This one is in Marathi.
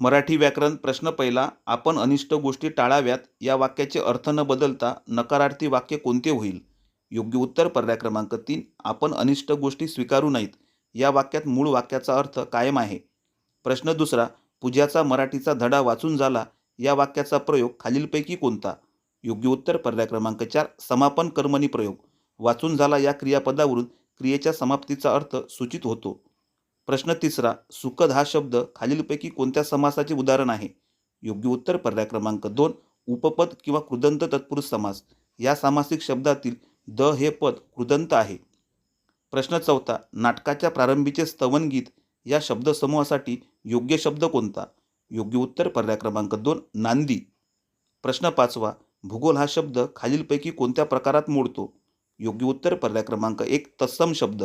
मराठी व्याकरण प्रश्न पहिला आपण अनिष्ट गोष्टी टाळाव्यात या वाक्याचे अर्थ न बदलता नकारार्थी वाक्य कोणते होईल? योग्य उत्तर पर्याय क्रमांक तीन आपण अनिष्ट गोष्टी स्वीकारू नाहीत या वाक्यात मूळ वाक्याचा अर्थ कायम आहे. प्रश्न दुसरा पूजाचा मराठीचा धडा वाचून झाला या वाक्याचा प्रयोग खालीलपैकी कोणता? योग्य उत्तर पर्याय क्रमांक चार समापन कर्मणी प्रयोग वाचून झाला या क्रियापदावरून क्रियेच्या समाप्तीचा अर्थ सूचित होतो. प्रश्न तिसरा सुखद हा शब्द खालीलपैकी कोणत्या समासाचे उदाहरण आहे? योग्य उत्तर पर्याय क्रमांक दोन उपपद किंवा कृदंत तत्पुरुष समास. या सामासिक शब्दातील द हे पद कृदंत आहे. प्रश्न चौथा नाटकाच्या प्रारंभीचे स्तवनगीत या शब्दसमूहासाठी योग्य शब्द कोणता? योग्य उत्तर पर्याय क्रमांक दोन नांदी. प्रश्न पाचवा भूगोल हा शब्द खालीलपैकी कोणत्या प्रकारात मोडतो? योग्य उत्तर पर्याय क्रमांक एक तत्सम शब्द.